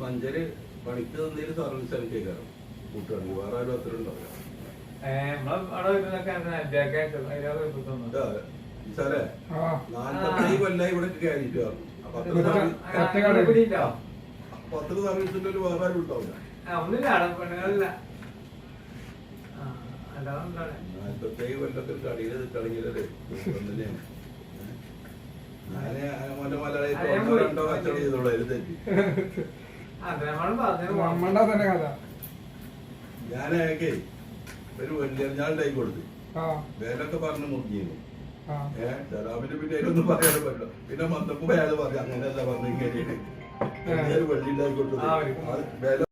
മഞ്ചേരി പണിക്ക് തന്നതിൽ സർവീസ് എനിക്ക് കയറാം കൂട്ടുകാർക്ക് വേറെ ആരും അത്ര ഉണ്ടാവില്ല ആ. നാല്പത്തേഴ് കൊല്ലായി ഇവിടെ കയറിയിട്ട് അത്ര സർവീസിന്റെ ഒരു വേറെ ആരും ഉണ്ടാവില്ല. നാല്പത്തേഴ് കൊല്ലത്തിൽ കടയിൽ കളിക്കലേ തന്നെയാണ്. ഞാൻ മലയാളി രണ്ടോ കച്ചവടം ചെയ്തോളൂ അതിൽ തെറ്റി. നമ്മളുടെ തന്നെ കഥ. ഒരു വലിയ ഞാൻ ഉണ്ടായി കൊടുത്തു. ആ. വേലൊക്കെ പറഞ്ഞു മുറിഞ്ഞു ആ. ഏഹ് സലാമിന്റെ പിന്നെ പറയാനും പറ്റില്ല. പിന്നെ മന്തപ്പൂ അയാൾ പറഞ്ഞു അങ്ങനെയല്ല പറഞ്ഞു ഇങ്ങനെയാണ്. വെള്ളി ഉണ്ടായി കൊടുത്തു വില